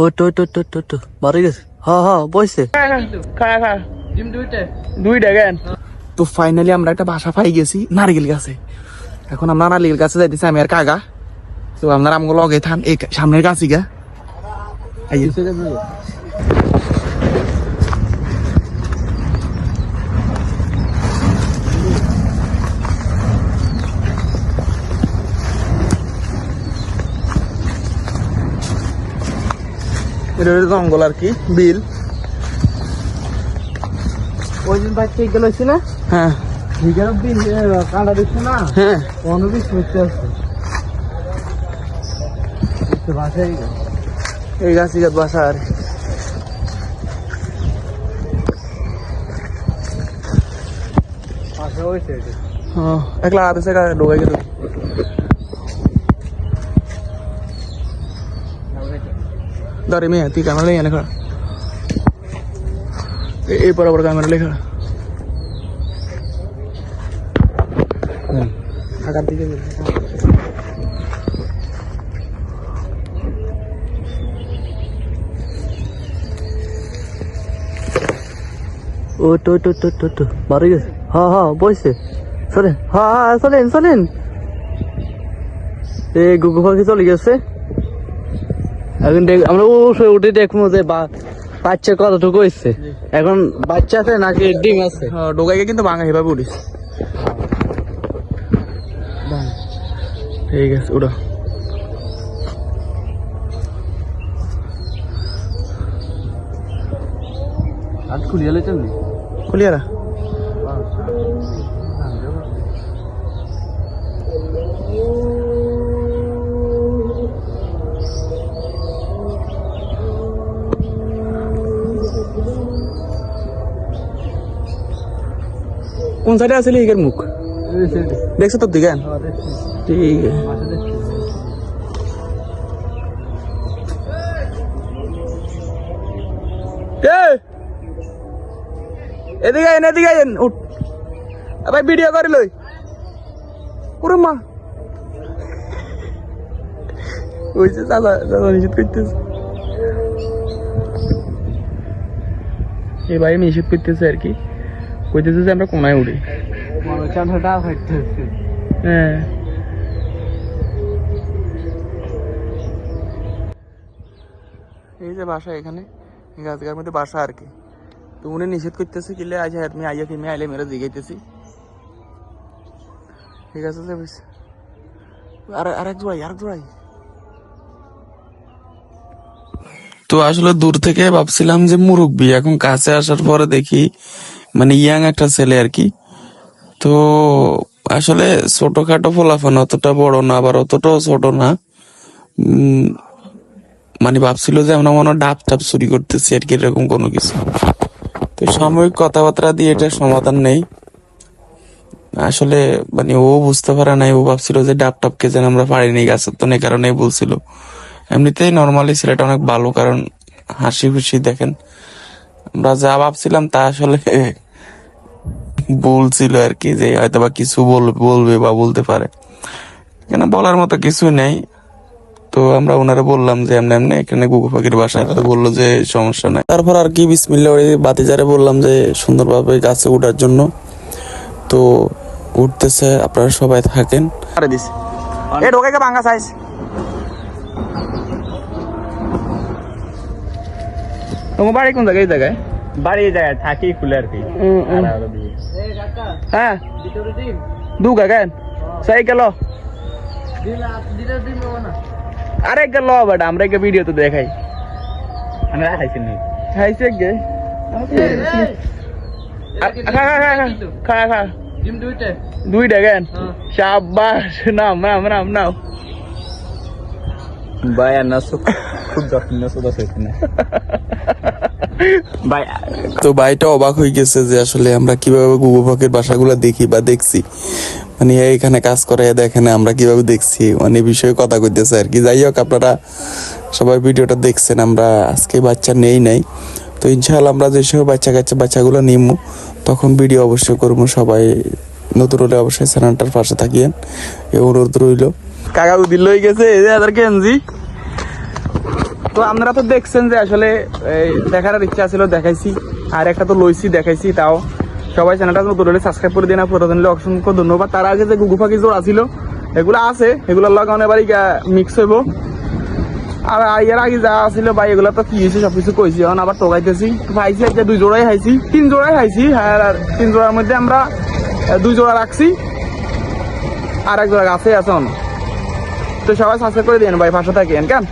ও, তো তো তো তো তো। মারা গেছে। হ্যাঁ হ্যাঁ বসছে খাড়া খাড়া দুইটা কেন তো ফাইনালি আমরা একটা বাসা পাই গেছি নারকেল গাছে। এখন আমরা নারকেল গাছে যাইতেছি, আমি আর কাকা। তো আপনার আমগুলো লগে থান, এই সামনের গাছই গা। এটা জঙ্গল আর কি বিল। ওই দিন বাইক থেকে গেল না? হ্যাঁ। দিন কাঁটা দিচ্ছে না? হ্যাঁ। অনবিশ করতে আসছে। এই গাছই গাছ বাসা আর। একলা হাতে সে ঢোকাই গেল। দাঁড়ে মেয়ে তুই ক্যামেরা লেগে লেখা এই বরাবর ক্যামেরা লেখা আগার দিকে। ও তো তো তো তো তো। মারা গেছে। হ্যাঁ হ্যাঁ বসছে চলেন। হ্যাঁ হ্যাঁ চলেন চলেন। এ গুগু পাখি চলে গেছে। এখন দেখ আমরা ও উঠে দেখব যে বা বাচ্চা কতটুকু হয়েছে। এখন বাচ্চা আছে নাকি ডিম আছে? হ্যাঁ ঢোকাই গিয়ে কিন্তু ভাঙা হেভাবে উঠিস ঠিক আছে উঠো আর খুলিয়ে লেছেন খুলিয়ারা কোন সাইডে আছে লিগের মুখ? দেখছ তোর দিকে? ঠিক। আছে এদিকে আইন এদিকে আইন উঠ। ভাই ভিডিও করে লই। ওরে মা। ওই যে দাদা দাদা নিষেধ করতেছে। এই ভাই নিষেধ করতেছে আর কি। কইতেছে যে আমরা কোনায় উড়ি। হ্যাঁ। এই যে বাসা এখানে এই গাছগার মধ্যে বাসা আর কি। তো উনি নিষেধ করতেছে কিলে আজ আমি আইয়া কিনে আইলে মেরে জিগাইতেছি ঠিক আছে যে বেশ। আর আরেক জোড়াই আরেক জোড়াই। তো আসলে দূর থেকে ভাবছিলাম যে মুরব্বী এখন কাছে আসার পরে দেখি মানে ইয়াং একটা ছেলে আর কি। তো আসলে ছোটখাটো ফলাফল অতটা বড় না, আবার অতটাও ছোট না। মানে ভাবছিল যে আমরা মনে ডাব টাপ চুরি করতেছি আর কি, এরকম কোনো কিছু। তো সাময়িক কথাবার্তা দিয়ে এটা সমাধান নেই। আসলে মানে ও বুঝতে পারে নাই, ও ভাবছিল যে ডাব টাপকে যেন আমরা পারিনি গাছের তো নেই কারণে বলছিল। এমনিতেই নর্মালি ছেলেটা অনেক ভালো, কারণ হাসি খুশি, দেখেন। আমরা যা ভাবছিলাম তা আসলে বলছিল আর কি, যে হয়তো বা কিছু বল- বলবে বা বলতে পারে। এখানে বলার মতো কিছু নেই। তো আমরা ওনারা বললাম যে এমনি এমনি এখানে গুগু পাখির বাসায়। বলল যে সমস্যা নাই। তারপর আর কি বিসমিল্লা ওই বাতিজারে বললাম যে সুন্দরভাবে গাছে ওঠার জন্য। তো উঠতেছে, আপনারা সবাই থাকেন। এ ভাঙা সাইজ তোমার বাড়ি কোন জায়গায় এই জায়গায়? বাড়ি যায় থাকি খুলে আর কি হ্যাঁ। দু গাগান সাই গেল আরে গেল বেটা আমরা একটা ভিডিও তো দেখাই। আমরা খাইছি নি খাইছে গে খা খা খা খা খা। ডিম দুইটা? দুইটা কেন? সাবাস নাম নাম নাম নাও যত্ন সুদা হয়েছে তো ভাইটা অবাক হয়ে গেছে যে আসলে আমরা কীভাবে গুগু পাখির বাসাগুলো দেখি বা দেখছি। মানে এখানে কাজ করে এ দেখে না আমরা কীভাবে দেখছি। মানে বিষয়ে কথা কইতেছে আর কি। যাই হোক, আপনারা সবাই ভিডিওটা দেখছেন, আমরা আজকে বাচ্চা নেই নাই। তো ইনশাআল্লাহ আমরা যে সময় বাচ্চা কাচ্চা বাচ্চাগুলো নিমু, তখন ভিডিও অবশ্যই করব। সবাই নতুন হলে অবশ্যই চ্যানেলটার পাশে থাকিয়েন। এই অনুরোধ রইল। কাকা উদিল লই গেছে, এই যে আদার কেনজি তো আপনারা তো দেখছেন যে আসলে দেখার ইচ্ছা ছিল, দেখাইছি। আর একটা তো লইছি, দেখাইছি তাও। সবাই চ্যানেলটা নতুন হলে সাবস্ক্রাইব করে দিন আর পুরাতন অসংখ্য ধন্যবাদ। তার আগে যে গুগু পাখি জোড়া ছিল, এগুলো আছে। এগুলোর লগে অনেক বাড়ি মিক্স হইব। আর এর আগে যা ছিল ভাই, এগুলো তো কি হয়েছে সব কিছু কইছি। এখন আবার টোকাইতেছি পাইছি আজকে দুই জোড়াই খাইছি তিন জোড়াই খাইছি আর তিন জোড়ার মধ্যে আমরা দুই জোড়া রাখছি। আর এক জোড়া গাছে আছে অন্য। তো সবাই সাবস্ক্রাইব করে দিন ভাই পাশে থাকেন কেন